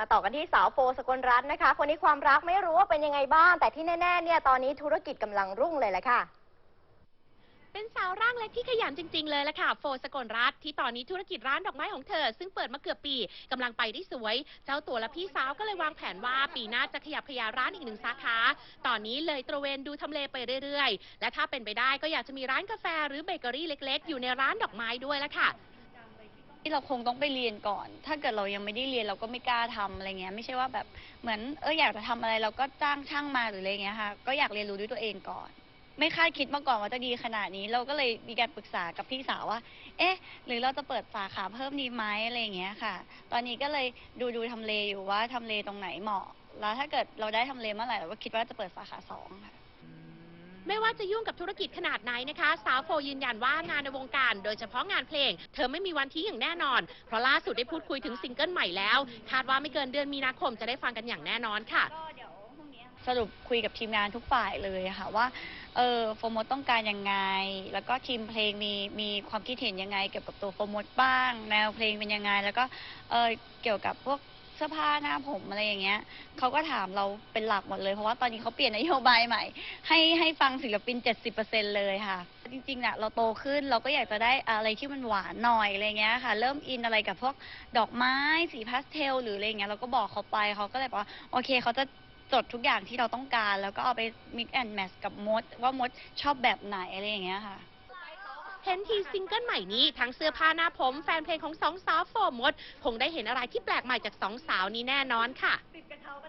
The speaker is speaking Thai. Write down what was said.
มาต่อกันที่สาวโฟสกลรัตน์นะคะ คนนี้ความรักไม่รู้ว่าเป็นยังไงบ้าง แต่ที่แน่ๆเนี่ยตอนนี้ธุรกิจกำลังรุ่งเลยแหละค่ะ เป็นสาวร่างเล็กที่ขยันจริง ๆ เลยละค่ะ โฟสกลรัตน์ที่ตอนนี้ธุรกิจร้านดอกไม้ของเธอ ซึ่งเปิดมาเกือบปีกำลังไปได้สวย เจ้าตัวและพี่สาวก็เลยวางแผนว่าปีหน้าจะขยับขยายร้านอีกหนึ่งสาขา ตอนนี้เลยตระเวนดูทำเลไปเรื่อยๆ และถ้าเป็นไปได้ก็อยากจะมีร้านกาแฟหรือเบเกอรี่เล็ก ๆ อยู่ในร้านดอกไม้ด้วยละค่ะ เราคงต้องไปเรียนก่อน ถ้าเกิดเรายังไม่ได้เรียนเราก็ไม่กล้าทำอะไรเงี้ย ไม่ใช่ว่าแบบเหมือนเอออยากจะทำอะไรเราก็จ้างช่างมาหรืออะไรเงี้ยค่ะ ก็อยากเรียนรู้ด้วยตัวเองก่อน ไม่คาดคิดมาก่อนว่าจะดีขนาดนี้ เราก็เลยมีการปรึกษากับพี่สาวว่า เอ๊ะ หรือเราจะเปิดสาขาเพิ่มดีไหมอะไรเงี้ยค่ะ ตอนนี้ก็เลยดูดูทำเลอยู่ว่าทำเลตรงไหนเหมาะ แล้วถ้าเกิดเราได้ทำเลเมื่อไหร่เราก็คิดว่าจะเปิดสาขาสองค่ะ ไม่ว่าจะยุ่งกับธุรกิจขนาดไหนนะคะ สาวโฟยืนยันว่างานในวงการ โดยเฉพาะงานเพลง เธอไม่มีวันทิ้งอย่างแน่นอน เพราะล่าสุดได้พูดคุยถึงซิงเกิลใหม่แล้ว คาดว่าไม่เกินเดือนมีนาคมจะได้ฟังกันอย่างแน่นอนค่ะ สรุปคุยกับทีมงานทุกฝ่ายเลยค่ะว่า เออโฟมดต้องการยังไง แล้วก็ทีมเพลงมีมีความคิดเห็นยังไง เกี่ยวกับตัวโฟมดบ้าง แนวเพลงเป็นยังไง แล้วก็เออเกี่ยวกับพวก เสื้อผ้าหน้าผมอะไรอย่างเงี้ยเขาก็ถามเราเป็นหลักหมดเลยเพราะว่าตอนนี้เขาเปลี่ยนนโยบายใหม่ ให้ให้ฟังศิลปิน 70%เลยค่ะ จริงๆน่ะเราโตขึ้นเราก็อยากจะได้อะไรที่มันหวานหน่อยอะไรเงี้ยค่ะ เริ่มอินอะไรกับพวกดอกไม้สีพาสเทลหรืออะไรเงี้ยเราก็บอกเขาไปเขาก็เลยบอกว่าโอเคเขาจะจดทุกอย่างที่เราต้องการ แล้วก็เอาไป mix and match กับมดว่ามดชอบแบบไหนอะไรอย่างเงี้ยค่ะ เห็นทีซิงเกิลใหม่นี้ทั้งเสื้อผ้าหน้าผมแฟนเพลงของสองสาวโฟมดคงได้เห็นอะไรที่แปลกใหม่จากสองสาวนี้แน่นอนค่ะ